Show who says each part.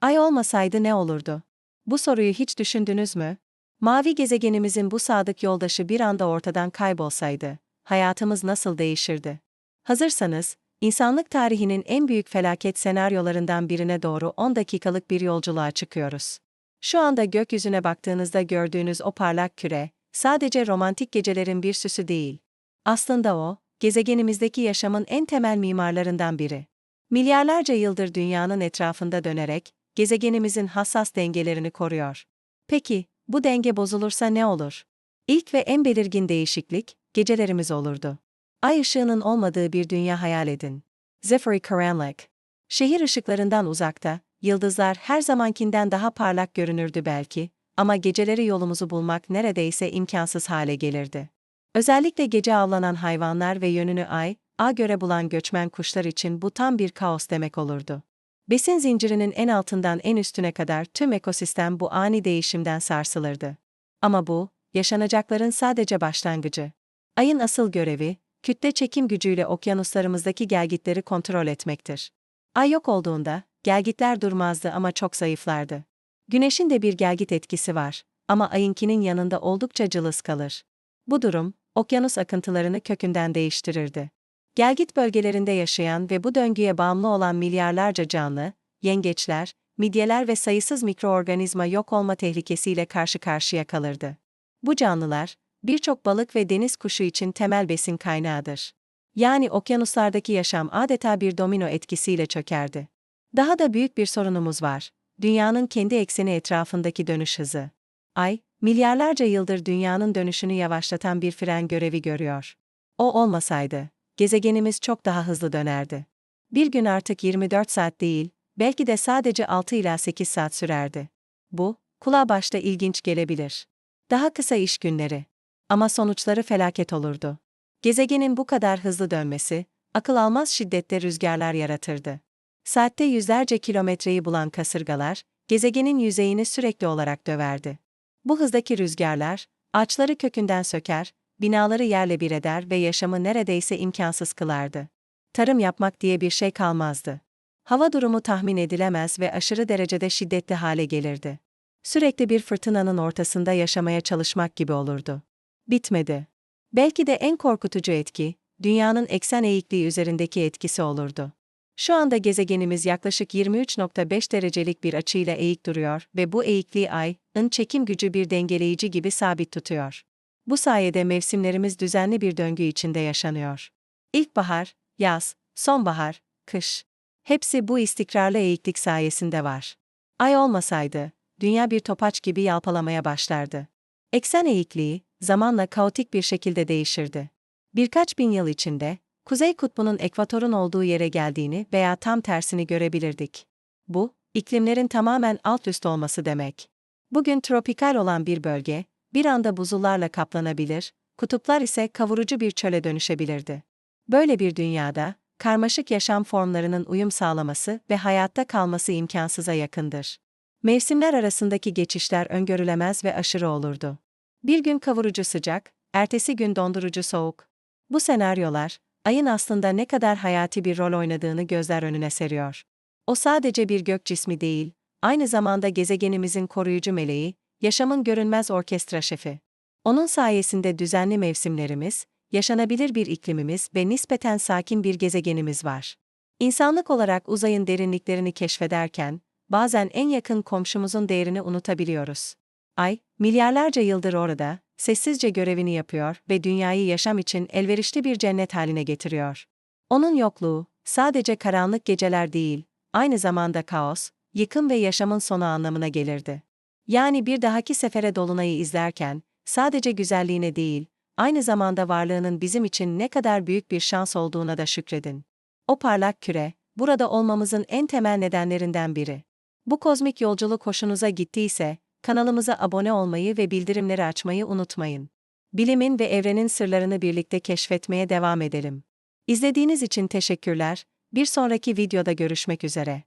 Speaker 1: Ay olmasaydı ne olurdu? Bu soruyu hiç düşündünüz mü? Mavi gezegenimizin bu sadık yoldaşı bir anda ortadan kaybolsaydı, hayatımız nasıl değişirdi? Hazırsanız, insanlık tarihinin en büyük felaket senaryolarından birine doğru 10 dakikalık bir yolculuğa çıkıyoruz. Şu anda gökyüzüne baktığınızda gördüğünüz o parlak küre, sadece romantik gecelerin bir süsü değil. Aslında o, gezegenimizdeki yaşamın en temel mimarlarından biri. Milyarlarca yıldır dünyanın etrafında dönerek, gezegenimizin hassas dengelerini koruyor. Peki, bu denge bozulursa ne olur? İlk ve en belirgin değişiklik, gecelerimiz olurdu. Ay ışığının olmadığı bir dünya hayal edin. Zephyri karanlık. Şehir ışıklarından uzakta, yıldızlar her zamankinden daha parlak görünürdü belki, ama geceleri yolumuzu bulmak neredeyse imkansız hale gelirdi. Özellikle gece avlanan hayvanlar ve yönünü ay, a göre bulan göçmen kuşlar için bu tam bir kaos demek olurdu. Besin zincirinin en altından en üstüne kadar tüm ekosistem bu ani değişimden sarsılırdı. Ama bu, yaşanacakların sadece başlangıcı. Ayın asıl görevi, kütle çekim gücüyle okyanuslarımızdaki gelgitleri kontrol etmektir. Ay yok olduğunda, gelgitler durmazdı ama çok zayıflardı. Güneşin de bir gelgit etkisi var ama ayınkinin yanında oldukça cılız kalır. Bu durum, okyanus akıntılarını kökünden değiştirirdi. Gelgit bölgelerinde yaşayan ve bu döngüye bağımlı olan milyarlarca canlı, yengeçler, midyeler ve sayısız mikroorganizma yok olma tehlikesiyle karşı karşıya kalırdı. Bu canlılar, birçok balık ve deniz kuşu için temel besin kaynağıdır. Yani okyanuslardaki yaşam adeta bir domino etkisiyle çökerdi. Daha da büyük bir sorunumuz var. Dünyanın kendi ekseni etrafındaki dönüş hızı. Ay, milyarlarca yıldır dünyanın dönüşünü yavaşlatan bir fren görevi görüyor. O olmasaydı, gezegenimiz çok daha hızlı dönerdi. Bir gün artık 24 saat değil, belki de sadece 6 ila 8 saat sürerdi. Bu, kulağa başta ilginç gelebilir. Daha kısa iş günleri. Ama sonuçları felaket olurdu. Gezegenin bu kadar hızlı dönmesi, akıl almaz şiddette rüzgarlar yaratırdı. Saatte yüzlerce kilometreyi bulan kasırgalar, gezegenin yüzeyini sürekli olarak döverdi. Bu hızdaki rüzgarlar, ağaçları kökünden söker, binaları yerle bir eder ve yaşamı neredeyse imkansız kılardı. Tarım yapmak diye bir şey kalmazdı. Hava durumu tahmin edilemez ve aşırı derecede şiddetli hale gelirdi. Sürekli bir fırtınanın ortasında yaşamaya çalışmak gibi olurdu. Bitmedi. Belki de en korkutucu etki, dünyanın eksen eğikliği üzerindeki etkisi olurdu. Şu anda gezegenimiz yaklaşık 23.5 derecelik bir açıyla eğik duruyor ve bu eğikliği ayın çekim gücü bir dengeleyici gibi sabit tutuyor. Bu sayede mevsimlerimiz düzenli bir döngü içinde yaşanıyor. İlkbahar, yaz, sonbahar, kış. Hepsi bu istikrarlı eğiklik sayesinde var. Ay olmasaydı, dünya bir topaç gibi yalpalamaya başlardı. Eksen eğikliği, zamanla kaotik bir şekilde değişirdi. Birkaç bin yıl içinde, Kuzey Kutbu'nun ekvatorun olduğu yere geldiğini veya tam tersini görebilirdik. Bu, iklimlerin tamamen alt üst olması demek. Bugün tropikal olan bir bölge, bir anda buzullarla kaplanabilir, kutuplar ise kavurucu bir çöle dönüşebilirdi. Böyle bir dünyada, karmaşık yaşam formlarının uyum sağlaması ve hayatta kalması imkansıza yakındır. Mevsimler arasındaki geçişler öngörülemez ve aşırı olurdu. Bir gün kavurucu sıcak, ertesi gün dondurucu soğuk. Bu senaryolar, ayın aslında ne kadar hayati bir rol oynadığını gözler önüne seriyor. O sadece bir gök cismi değil, aynı zamanda gezegenimizin koruyucu meleği, yaşamın görünmez orkestra şefi. Onun sayesinde düzenli mevsimlerimiz, yaşanabilir bir iklimimiz ve nispeten sakin bir gezegenimiz var. İnsanlık olarak uzayın derinliklerini keşfederken, bazen en yakın komşumuzun değerini unutabiliyoruz. Ay, milyarlarca yıldır orada, sessizce görevini yapıyor ve dünyayı yaşam için elverişli bir cennet haline getiriyor. Onun yokluğu, sadece karanlık geceler değil, aynı zamanda kaos, yıkım ve yaşamın sonu anlamına gelirdi. Yani bir dahaki sefere Dolunay'ı izlerken, sadece güzelliğine değil, aynı zamanda varlığının bizim için ne kadar büyük bir şans olduğuna da şükredin. O parlak küre, burada olmamızın en temel nedenlerinden biri. Bu kozmik yolculuk hoşunuza gittiyse, kanalımıza abone olmayı ve bildirimleri açmayı unutmayın. Bilimin ve evrenin sırlarını birlikte keşfetmeye devam edelim. İzlediğiniz için teşekkürler, bir sonraki videoda görüşmek üzere.